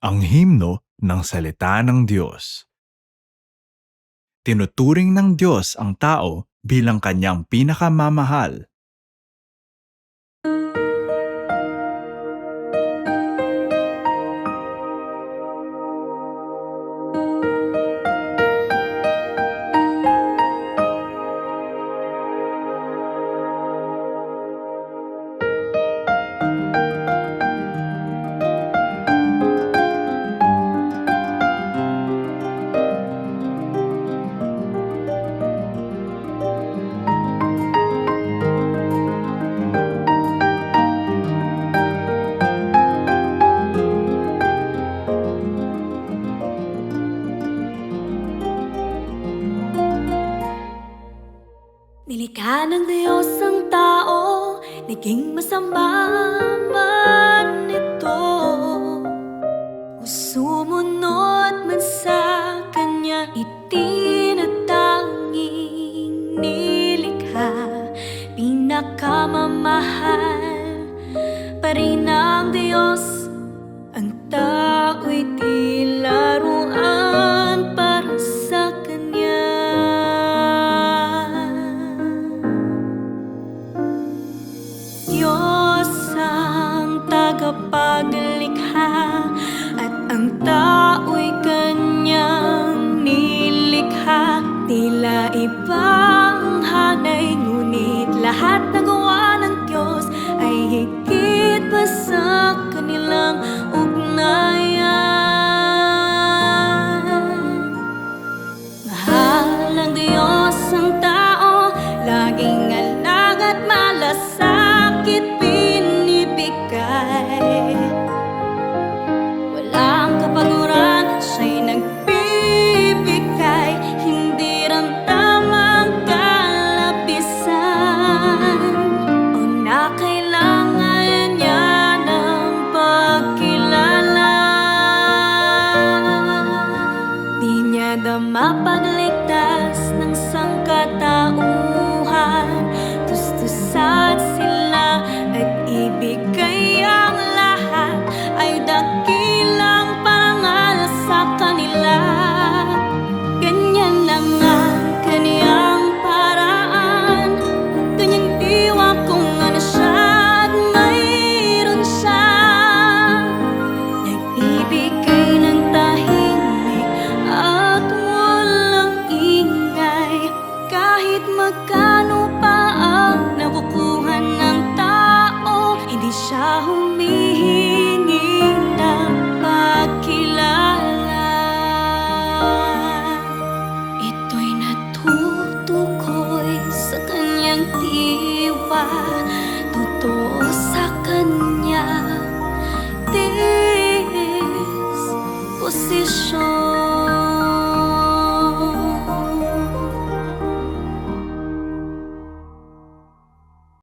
ang himno ng salita ng Diyos. Tinuturing ng Diyos ang tao bilang kanyang pinakamamahal. Nilikha ng Diyos ang tao, naging masama man ito. Sumunod man sa kanya, itinatanging nilikha. Pinakamamahal pa rin ng Diyos, ang tao'y Kanyang nilikha. Tila ibang hanay, ngunit lahat na Totoo sa kanya disposisyon